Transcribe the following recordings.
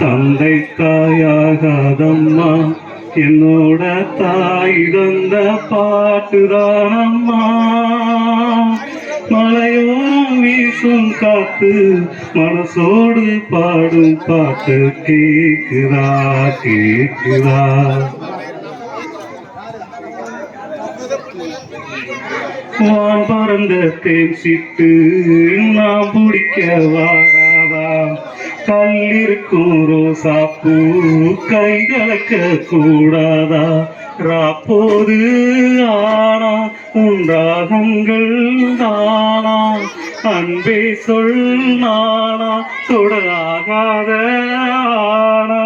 தந்தை தாயாகாதம்மா என்னோட தாய் தந்த பாட்டுதானம்மா. மலையோரம் வீசும் காத்து மனசோடு பாடும் பாட்டு கேக்குதா கேக்குதா. வான் பறந்த தேன் சிட்டு நான் பிடிக்கவா கல்லிருக்கும் ரோசாப்பூ கை கலக்க கூடாதா ராப்போது ஆனா உண்டாகங்கள் தானா. அன்பே சொல் நானா தொடராகாத ஆனா.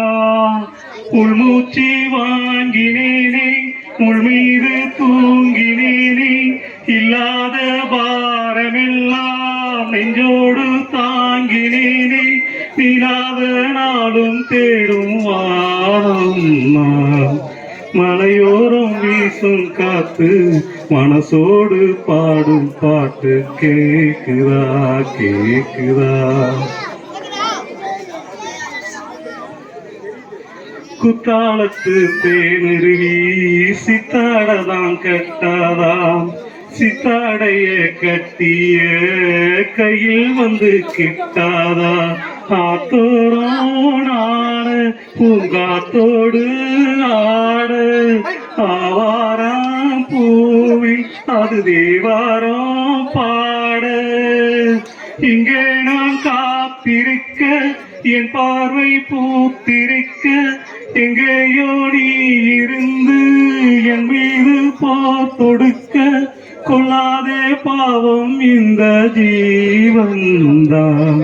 உள்மூச்சி வாங்கினேனே உள் மீது தூங்கினேனே இல்லாத பாரமெல்லாம் நெஞ்சோடு தாங்கினேனே நாடும் தேடும் வானம் மலையோரம் வீசும் காத்து மனசோடு பாடும் பாட்டு கேக்குதா கேக்குதா. குத்தாளத்து தேனிருவி சித்தாடதான் கட்டாதாம். சித்தாடைய கட்டிய கையில் வந்து கிட்டாதா காத்தோடு ஆட பூங்காத்தோடு ஆடு. ஆவாரம் பூவி அது தேவாரம் பாடு. இங்கே நான் காத்திருக்க என் பார்வை பூத்திருக்க எங்கேயோ நீ இருந்து என் மீது போத்தொடுக்க கொள்ளாதே பாவம் இந்த ஜீவன்தான்.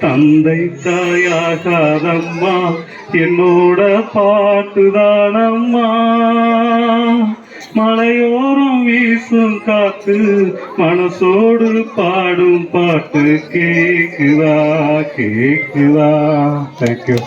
தந்தை தாயாகாதம்மா என்னோட பாட்டுதானம்மா. மலையோரம் வீசும் காத்து மனசோடு பாடும் பாட்டு கேக்குதா கேக்குதா. தேங்க்யூ